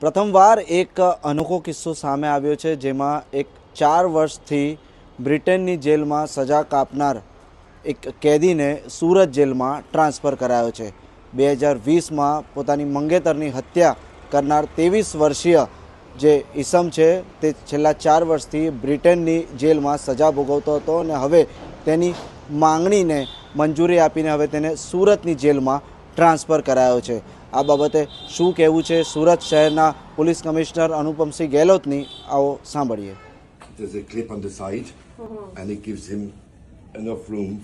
પ્રથમવાર એક અનોખો કિસ્સો સામે આવ્યો છે, જેમાં એક ચાર વર્ષથી બ્રિટનની જેલમાં સજા કાપનાર એક કેદીને સુરત જેલમાં ટ્રાન્સફર કરાયો છે. બે હજાર વીસમાં પોતાની મંગેતરની હત્યા કરનાર ત્રેવીસ વર્ષીય જે ઈસમ છે, તે છેલ્લા ચાર વર્ષથી બ્રિટનની જેલમાં સજા ભોગવતો હતો અને હવે તેની માંગણીને મંજૂરી આપીને હવે તેને સુરતની જેલમાં ટ્રાન્સફર કરાયો છે. આ બાબતે શું કહેવું છે? સુરત શહેરના પોલીસ કમિશનર અનુપમસિંહ ગેહલોતની આવો સાંભળીએ. There's a clip on the side, and it gives him enough room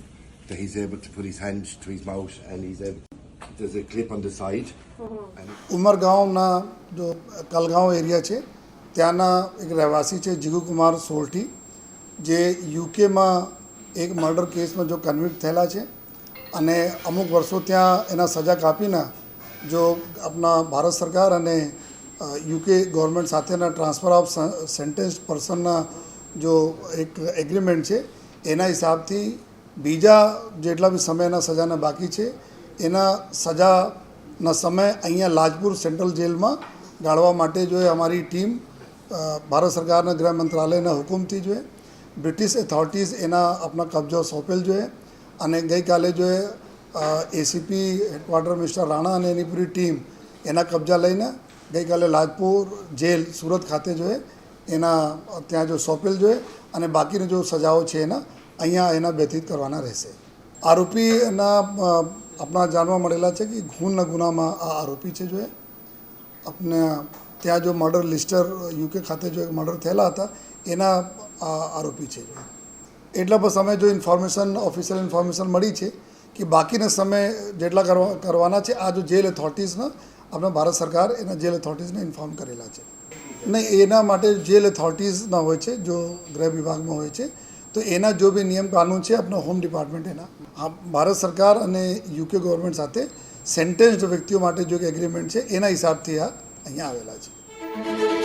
that he's able to put his hands to his mouth, and he's able. There's a clip on the side, and ઉમરગાંવના જો કલગાંવ area છે ત્યાંના એક રહેવાસી છે જીગુકુમાર સોલટી જે યુકેમાં એક murder કેસમાં જો કન્વિક્ટ થયેલા છે અને અમુક વર્ષો ત્યાં એના સજા કાપીને જો આપણા ભારત સરકાર અને યુકે ગવર્મેન્ટ સાથેના ટ્રાન્સફર ઓફ સેન્ટેન્સ પર્સનના જો એક એગ્રીમેન્ટ છે, એના હિસાબથી બીજા જેટલા બી સમયના સજાના બાકી છે, એના સજાના સમય અહીંયા લાજપુર સેન્ટ્રલ જેલમાં ગાળવા માટે જો અમારી ટીમ ભારત સરકારના ગૃહ મંત્રાલયના હુકુમથી જોઈએ બ્રિટિશ એથોરિટીઝ એના આપણા કબજો સોંપેલ જોઈએ અને ગઈકાલે જો એ એસીપી હેડક્વાર્ટર મિસ્ટર રાણા અને એની પૂરી ટીમ એના કબજા લઈને ગઈકાલે લાજપુર જેલ સુરત ખાતે જોઈએ એના ત્યાં જો સોંપેલ જોઈએ અને બાકીની જો સજાઓ છે એના, અહીંયા એના વ્યતીત કરવાના રહેશે. આરોપીના આપણા જાણવા મળેલા છે કે ખૂનના ગુનામાં આ આરોપી છે જો આપણે ત્યાં જો મર્ડર લિસ્ટર યુકે ખાતે જો મર્ડર થયેલા હતા, એના આરોપી છે એટલા બસ અમે જો ઇન્ફોર્મેશન, ઓફિશિયલ ઇન્ફોર્મેશન મળી છે કે બાકીના સમય જેટલા કરવા કરવાના છે, આ જો જેલ એથોરિટીઝના આપણા ભારત સરકાર એના જેલ એથોરિટીઝને ઇન્ફોર્મ કરેલા છે. નહીં એના માટે જેલ એથોરિટીઝના હોય છે, જો ગૃહ વિભાગમાં હોય છે, તો એના જો બી નિયમ કાનૂન છે, આપણા હોમ ડિપાર્ટમેન્ટ એના. ભારત સરકાર અને યુકે ગવર્મેન્ટ સાથે સેન્ટેન્સ્ડ વ્યક્તિઓ માટે જો એગ્રીમેન્ટ છે, એના હિસાબથી આ અહીંયા આવેલા છે.